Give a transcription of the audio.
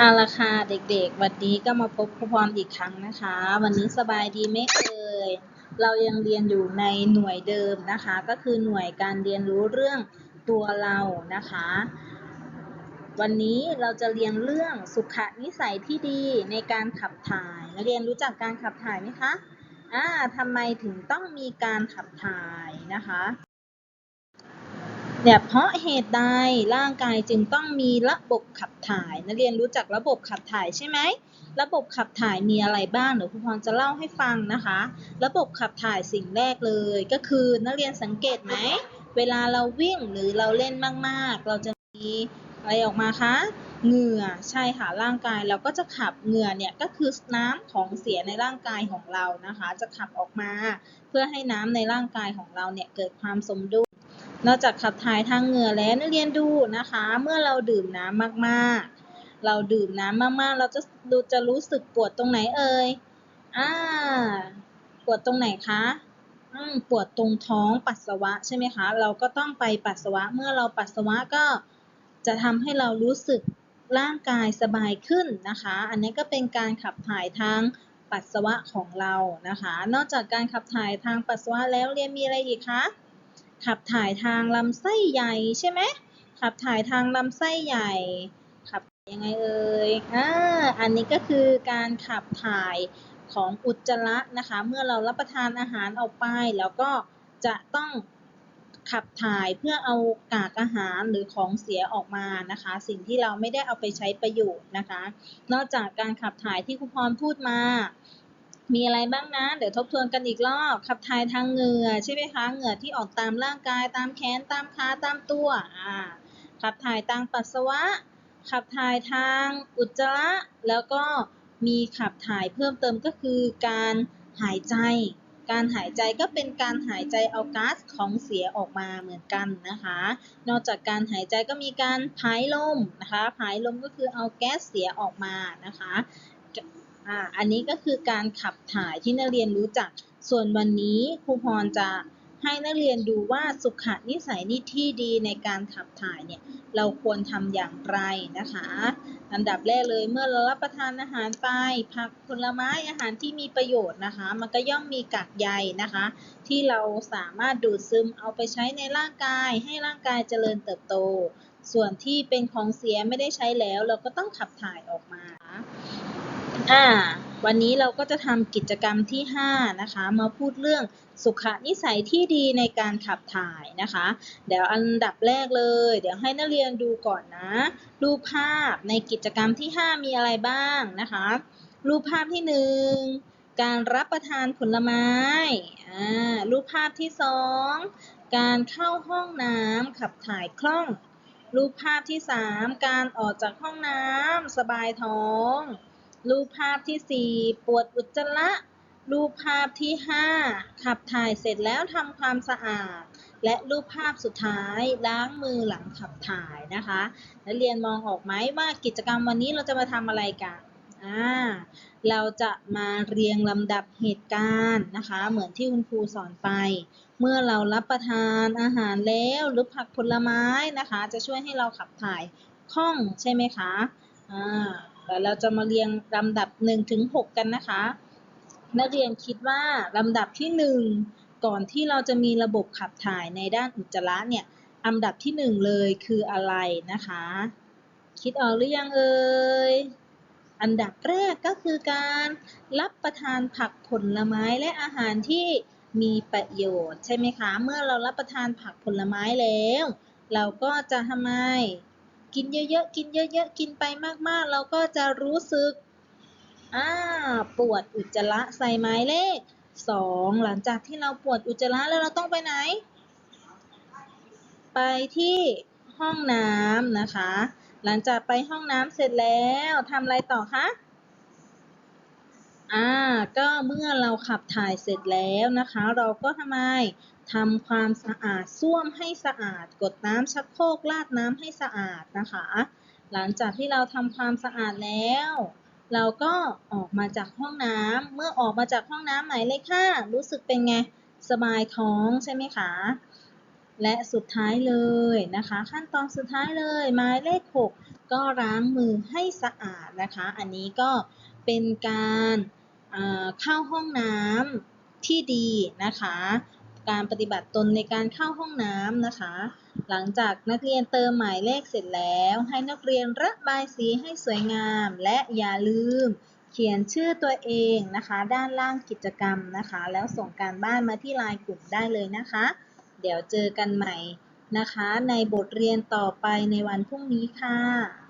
เอาละค่ะเด็กๆ วันนี้ก็มาพบครูพรอีกครั้งนะคะ วันนี้สบายดีไหมเอ่ยเรายังเรียนอยู่ในหน่วยเดิมนะคะ ก็คือหน่วยการเรียนรู้เรื่องตัวเรานะคะ วันนี้เราจะเรียนเรื่องสุขนิสัยที่ดีในการขับถ่ายนักเรียนรู้จักการขับถ่ายไหมคะอ่าทำไมถึงต้องมีการขับถ่ายนะคะ เนี่ยเพราะเหตุใดร่างกายจึงต้องมีระบบขับถ่ายนักเรียนรู้จักระบบขับถ่ายใช่ไหมระบบขับถ่ายมีอะไรบ้างเดี๋ยวครูพรจะเล่าให้ฟังนะคะ ระบบขับถ่ายสิ่งแรกเลยก็คือนักเรียนสังเกตไหมเวลาเราวิ่งหรือเราเล่นมากๆ เราจะมีอะไรออกมาคะเหงื่อใช่ค่ะร่างกายเราก็จะขับเหงื่อเนี่ยก็คือน้ำของเสียในร่างกายของเรานะคะ จะขับออกมา เพื่อให้น้ำในร่างกายของเราเนี่ยเกิดความสมดุล นอกจากขับถ่ายทางเหงื่อแล้วนักเรียนดูนะคะ เมื่อเราดื่มน้ำมากๆ เราดื่มน้ำมากๆ เราจะดูจะรู้สึกปวดตรงไหนเอ่ยอ่าปวดตรงไหนคะปวดตรงท้องปัสสาวะใช่ไหมคะ เราก็ต้องไปปัสสาวะ เมื่อเราปัสสาวะก็จะทำให้เรารู้สึกร่างกายสบายขึ้นนะคะ อันนี้ก็เป็นการขับถ่ายทางปัสสาวะของเรานะคะ นอกจากการขับถ่ายทางปัสสาวะแล้วเรียนมีอะไรอีกคะ ขับถ่ายทางลำไส้ใหญ่ใช่ไหมขับถ่ายทางลำไส้ใหญ่ ขับยังไงเอ่ยอ่าอันนี้ก็คือการขับถ่ายของอุจจาระนะคะ เมื่อเรารับประทานอาหารออกไป แล้วก็จะต้องขับถ่ายเพื่อเอากากอาหารหรือของเสียออกมานะคะ สิ่งที่เราไม่ได้เอาไปใช้ประโยชน์นะคะ นอกจากการขับถ่ายที่ครูพรพูดมา มีอะไรบ้างนะ เดี๋ยวทบทวนกันอีกรอบขับถ่ายทางเหงื่อใช่ไหมคะ เหงื่อที่ออกตามร่างกายตามแขนตามขาตามตัวอ่าขับถ่ายทางปัสสาวะ ขับถ่ายทางอุจจาระ แล้วก็มีขับถ่ายเพิ่มเติมก็คือการหายใจ การหายใจก็เป็นการหายใจเอาก๊าซของเสียออกมาเหมือนกันนะคะ นอกจากการหายใจก็มีการผายลมนะคะ ผายลมก็คือเอาแก๊สเสียออกมานะคะ อ่าอันนี้ก็คือการขับถ่ายที่นักเรียนรู้จัก ส่วนวันนี้ครูพรจะให้นักเรียนดูว่าสุขนิสัยนี่ที่ดีในการขับถ่ายเนี่ยเราควรทำอย่างไรนะคะอันดับแรกเลยเมื่อเรารับประทานอาหารไปผักผลไม้อาหารที่มีประโยชน์นะคะ มันก็ย่อมมีกากใยนะคะ ที่เราสามารถดูดซึมเอาไปใช้ในร่างกาย ให้ร่างกายเจริญเติบโต ส่วนที่เป็นของเสียไม่ได้ใช้แล้ว เราก็ต้องขับถ่ายออกมา อ่า วันนี้เราก็จะทำกิจกรรมที่ 5 นะคะ มาพูดเรื่องสุขนิสัยที่ดีในการขับถ่ายนะคะ เดี๋ยวอันดับแรกเลย เดี๋ยวให้นักเรียนดูก่อนนะ รูปภาพในกิจกรรมที่ 5 มีอะไรบ้างนะคะ รูปภาพที่ 1 การรับประทานผลไม้ อ่า รูปภาพที่ 2 การเข้าห้องน้ำขับถ่ายคล่อง รูปภาพที่ 3 การออกจากห้องน้ำสบายท้อง รูปภาพที่ 4 ปวดอุจจาระรูปภาพที่ 5 ขับถ่ายเสร็จแล้วทำความสะอาด และรูปภาพสุดท้ายล้างมือหลังขับถ่ายนะคะนักเรียนมองออกไหมว่ากิจกรรมวันนี้เราจะมาทำอะไรกันอ่าเราจะมาเรียงลำดับเหตุการณ์นะคะ เหมือนที่คุณครูสอนไป เมื่อเรารับประทานอาหารแล้วหรือผักผลไม้นะคะ จะช่วยให้เราขับถ่ายคล่องใช่ไหมคะอ่า เดี๋ยวเราจะมาเรียงลำดับ1ถึง6กันนะคะ นักเรียนคิดว่าลำดับที่ 1 ก่อนที่เราจะมีระบบขับถ่ายในด้านอุจจาระเนี่ยอันดับที่ 1 เลยคืออะไรนะคะ คิดออกหรือยังเอ่ยอันดับแรกก็คือการรับประทานผักผลไม้และอาหารที่มีประโยชน์ใช่ไหมคะ เมื่อเรารับประทานผักผลไม้แล้ว เราก็จะทำไม กินเยอะๆ กินเยอะๆ กินไปมากๆ เราก็จะรู้สึก อ่า ปวดอุจจาระใส่หมายเลขสองหลังจากที่เราปวดอุจจาระแล้วเราต้องไปไหน ไปที่ห้องน้ำนะคะ หลังจากไปห้องน้ำเสร็จแล้วทำอะไรต่อคะอ่าก็เมื่อเราขับถ่ายเสร็จแล้วนะคะ เราก็ทำไม ทำความสะอาดส้วมให้สะอาด กดน้ำชักโครกราดน้ำให้สะอาดนะคะ หลังจากที่เราทำความสะอาดแล้ว เราก็ออกมาจากห้องน้ำเมื่อออกมาจากห้องน้ำไหนเลยค่ะ รู้สึกเป็นไงสบายท้องใช่ไหมคะ และสุดท้ายเลยนะคะ ขั้นตอนสุดท้ายเลยหมายเลข 6 ก็ล้างมือให้สะอาดนะคะ อันนี้ก็เป็นการเอ่อเข้าห้องน้ำที่ดีนะคะ การปฏิบัติตนในการเข้าห้องน้ำนะคะ หลังจากนักเรียนเติมหมายเลขเสร็จแล้ว ให้นักเรียนระบายสีให้สวยงาม และอย่าลืม เขียนชื่อตัวเองนะคะ ด้านล่างกิจกรรมนะคะ แล้วส่งการบ้านมาที่ไลน์กลุ่มได้เลยนะคะ เดี๋ยวเจอกันใหม่นะคะ ในบทเรียนต่อไปในวันพรุ่งนี้ค่ะ